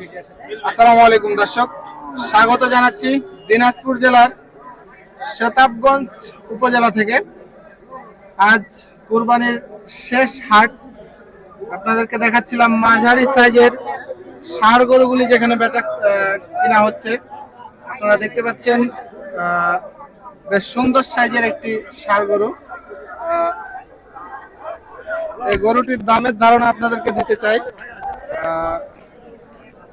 আসসালামু আলাইকুম দর্শক, স্বাগত জানাচ্ছি দিনাজপুর জেলার শতাবগঞ্জ উপজেলা থেকে। আজ কুরবানির শেষ হাট আপনাদেরকে দেখাচ্ছিলাম মাঝারি সাইজের ষাড় গরুগুলি যেখানে বেচা কিনা হচ্ছে। আপনারা দেখতে পাচ্ছেন বেশ সুন্দর সাইজের একটি ষাড় গরু। এই গরুটির দামের ধারণা আপনাদেরকে দিতে চাই।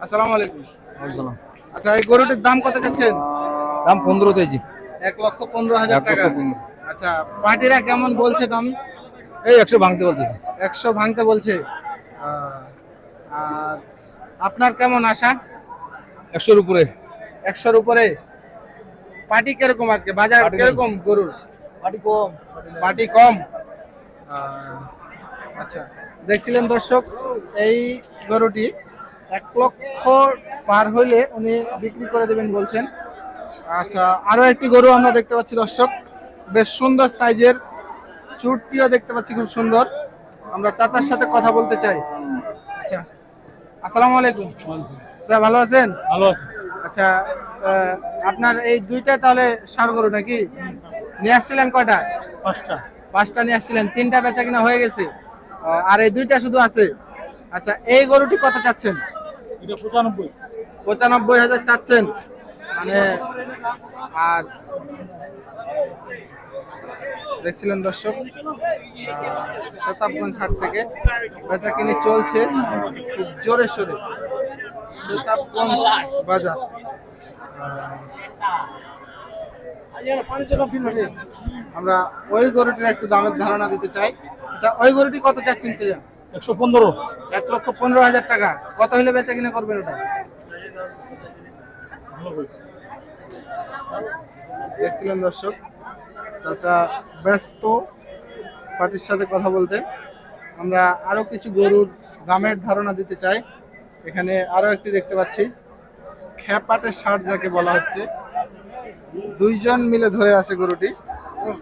আসসালামু আলাইকুম। আচ্ছা এই গরুটির দাম কত চাচ্ছেন? দাম পনেরো কেজি এক লক্ষ পনেরো হাজার টাকা। আচ্ছা পার্টিরা কেমন বলছে দাম? এই একশো ভাঙতে বলতেছে। একশো ভাঙতে বলছে। আর আপনার কেমন আশা? একশোর উপরে। একশোর উপরে। পার্টি কীরকম আজকে? বাজার পার্টি কীরকম গরুর? পাটি কম। পার্টি কম। আচ্ছা দেখছিলেন দর্শক এই গরুটি এক লক্ষ পার হইলে উনি বিক্রি করে দেবেন বলছেন। আচ্ছা আরও একটি গরু আমরা দেখতে পাচ্ছি দর্শক। বেশ সুন্দর সাইজের চুটটিও দেখতে পাচ্ছি খুব সুন্দর। আমরা চাচার সাথে কথা বলতে চাই। আচ্ছা আসসালামু আলাইকুম। স্যার ভালো আছেন? ভালো আচ্ছা আপনার এই দুইটা তাহলে সার গরু নাকি? নিয়ে আসছিলেন কয়টা? পাঁচটা। পাঁচটা নিয়ে আসছিলেন তিনটা বেচা কিনা হয়ে গেছে। আর এই দুইটা শুধু আছে। আচ্ছা এই গরুটি কত চাচ্ছেন? পঁচানব্বই। পঁচানব্বই হাজার চাচ্ছেন। মানে আর দেখছিলেন দর্শক শতাবগঞ্জ হাট থেকে বেচা কিনে চলছে খুব জোরে সোরে। শতাবগঞ্জ বাজার আমরা ওই গরুটির একটু দামের ধারণা দিতে চাই। আচ্ছা ওই গরুটি কত চাচ্ছেন চেয়ে একশো পনেরো। এক লক্ষ পনেরো হাজার টাকা। কত হলে বেচা কিনা করবেন ওটা? দেখছিলেন দর্শক, চাচা ব্যস্ত, পার্টির সাথে কথা বলতে। আমরা আরও কিছু গরুর দামের ধারণা দিতে চাই। এখানে আরও একটি দেখতে পাচ্ছি। খ্যাপাটের শার্ট যাকে বলা হচ্ছে। দুইজন মিলে ধরে আছে গরুটি।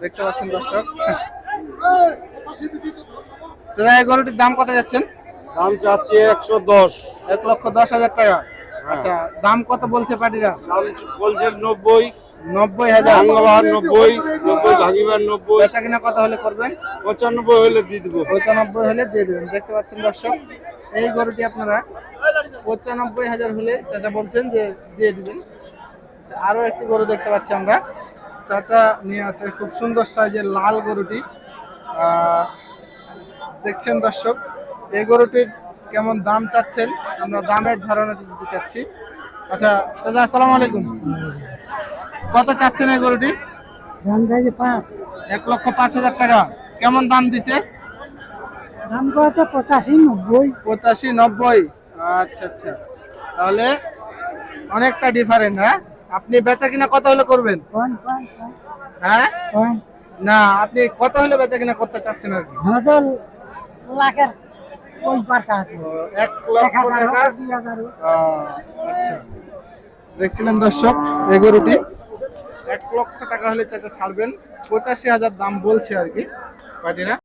দেখতে পাচ্ছেন দর্শক। গরুটির দাম কত যাচ্ছেন? দাম চাচ্ছে একশো দশ। এক লক্ষ দশ হাজার টাকা। আচ্ছা দাম কত বলছে পার্টিরা? দাম বলছে নব্বই। নব্বই হাজার। নব্বই নব্বই ভাগিবার নব্বই। বেচা কিনা কত হলে করবেন? পঁচানব্বই হলে দিয়ে দেবো। পঁচানব্বই হলে দিয়ে দেবেন দেখতে পাচ্ছেন দর্শক। এই গরুটি আপনারা পঁচানব্বই হাজার হলে চাচা বলছেন যে দিয়ে দিবেন। আচ্ছা, আরও একটি গরু দেখতে পাচ্ছি আমরা। চাচা নিয়ে আসে খুব সুন্দর সাইজের লাল গরুটি। আহ, দেখছেন দর্শক এই গরুটির কেমন দাম চাচ্ছেন? আমরা দামের ধারণাটি দিতে চাচ্ছি। আচ্ছা চাচা আসসালামু আলাইকুম। কত চাচ্ছেন এই গরুটি? দাম চাইছে পাঁচ। এক লক্ষ পাঁচ হাজার টাকা। কেমন দাম দিছে? দাম কত? পঁচাশি নব্বই। পঁচাশি নব্বই। আচ্ছা আচ্ছা। তাহলে অনেকটা ডিফারেন্ট হ্যাঁ? আপনি বেচা কিনা কত হলে করবেন? হ্যাঁ? না আপনি কত হলে বেচা কিনা করতে চাচ্ছেন আর কি? লাখের ওই পার চাচ্ছি এক লক্ষ টাকা? দুই হাজার আচ্ছা। দেখছিলেন দর্শক এই গরুটি। এক লক্ষ টাকা হলে চাচা ছাড়বেন। পঁচাশি হাজার দাম বলছে আর কি পার্টিরা।